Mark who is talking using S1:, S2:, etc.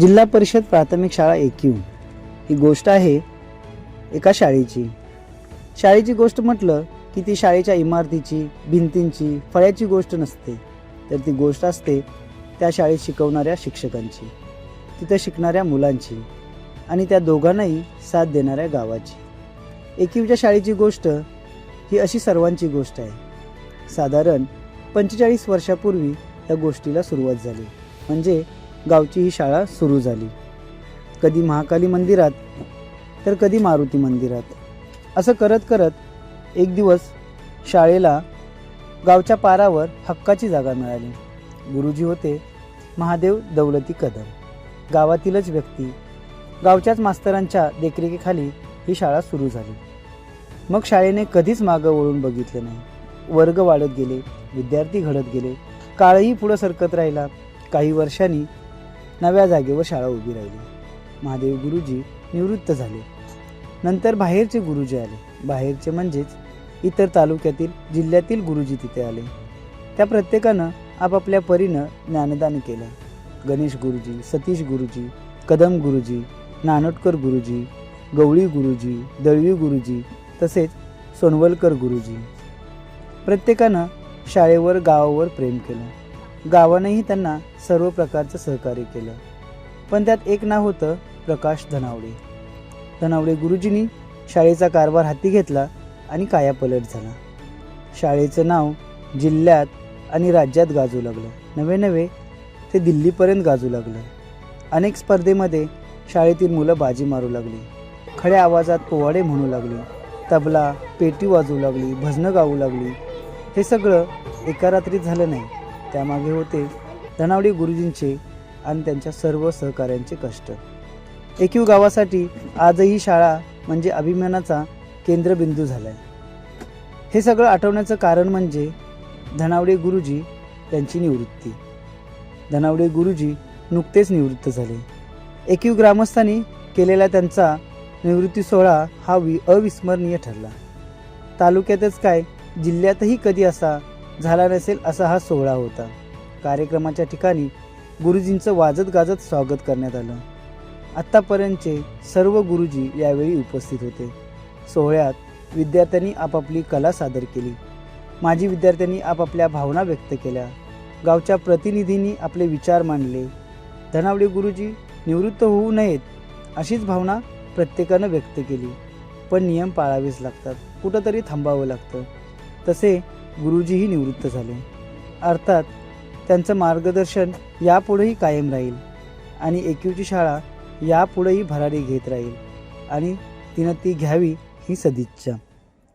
S1: जिल्हा परिषद प्राथमिक शाळा एकयू ही गोष्ट आहे एका शाळेची. शाळेची गोष्ट म्हटलं की ती शाळेच्या इमारतीची भिंतींची फळ्याची गोष्ट नसते. तर ती गोष्ट असते त्या शाळेत शिकवणाऱ्या शिक्षकांची. तिथं शिकणाऱ्या मुलांची आणि त्या दोघांनाही साथ देणाऱ्या गावाची. एकीवच्या शाळेची गोष्ट ही अशी सर्वांची गोष्ट आहे. साधारण पंचेचाळीस वर्षापूर्वी या गोष्टीला सुरुवात झाली. म्हणजे गावची ही शाळा सुरू झाली. कधी महाकाली मंदिरात तर कधी मारुती मंदिरात. असं करत करत एक दिवस शाळेला गावच्या पारावर हक्काची जागा मिळाली. गुरुजी होते महादेव दौलती कदम. गावातीलच व्यक्ती. गावच्याच मास्तरांच्या देखरेखीखाली ही शाळा सुरू झाली. मग शाळेने कधीच मागं वळून बघितलं नाही. वर्ग वाढत गेले विद्यार्थी घडत गेले. काळही पुढं सरकत राहिला. काही वर्षांनी नव्या जागेवर शाळा उभी राहिली. महादेव गुरुजी निवृत्त झाले. नंतर बाहेरचे गुरुजी आले. बाहेरचे म्हणजेच इतर तालुक्यातील जिल्ह्यातील गुरुजी तिथे आले. त्या प्रत्येकानं आपापल्या परीनं ज्ञानदान केलं. गणेश गुरुजी सतीश गुरुजी कदम गुरुजी नानोटकर गुरुजी गवळी गुरुजी दळवी गुरुजी तसेच सोनवलकर गुरुजी. प्रत्येकानं शाळेवर गावावर प्रेम केलं. गावानेही त्यांना सर्व प्रकारचं सहकार्य केलं. पण त्यात एक नाव होतं प्रकाश धनावडे. धनावडे गुरुजींनी शाळेचा कारभार हाती घेतला आणि कायापलट झाला. शाळेचं नाव जिल्ह्यात आणि राज्यात गाजू लागलं. नवे नवे ते दिल्लीपर्यंत गाजू लागलं. अनेक स्पर्धेमध्ये शाळेतील मुलं बाजी मारू लागली. खड्या आवाजात पोवाडे म्हणू लागली. तबला पेटी वाजवू लागली भजनं गाऊ लागली. हे सगळं एका रात्रीत झालं नाही. त्यामागे होते धनावडी गुरुजींचे आणि त्यांच्या सर्व सहकाऱ्यांचे कष्ट. एकीव गावासाठी आजही शाळा म्हणजे अभिमानाचा केंद्रबिंदू झाला आहे हे सगळं आठवण्याचं कारण म्हणजे धनावडे गुरुजी त्यांची निवृत्ती. धनावडे गुरुजी नुकतेच निवृत्त झाले. एकीव ग्रामस्थांनी केलेला त्यांचा निवृत्ती सोहळा हा वि अविस्मरणीय ठरला. तालुक्यातच काय जिल्ह्यातही कधी असा झाला नसेल असा हा सोहळा होता. कार्यक्रमाच्या ठिकाणी गुरुजींचं वाजत गाजत स्वागत करण्यात आलं. आत्तापर्यंतचे सर्व गुरुजी यावेळी उपस्थित होते. सोहळ्यात विद्यार्थ्यांनी आपापली कला सादर केली. माजी विद्यार्थ्यांनी आपापल्या भावना व्यक्त केल्या. गावच्या प्रतिनिधींनी आपले विचार मांडले. धनावडे गुरुजी निवृत्त होऊ नयेत अशीच भावना प्रत्येकानं व्यक्त केली. पण नियम पाळावेच लागतात. कुठंतरी थांबावं लागतं. तसे गुरुजीही निवृत्त झाले. अर्थात त्यांचं मार्गदर्शन यापुढेही कायम राहील आणि एकयूची शाळा यापुढेही भरारी घेत राहील आणि तिनं ती घ्यावी ही सदिच्छा.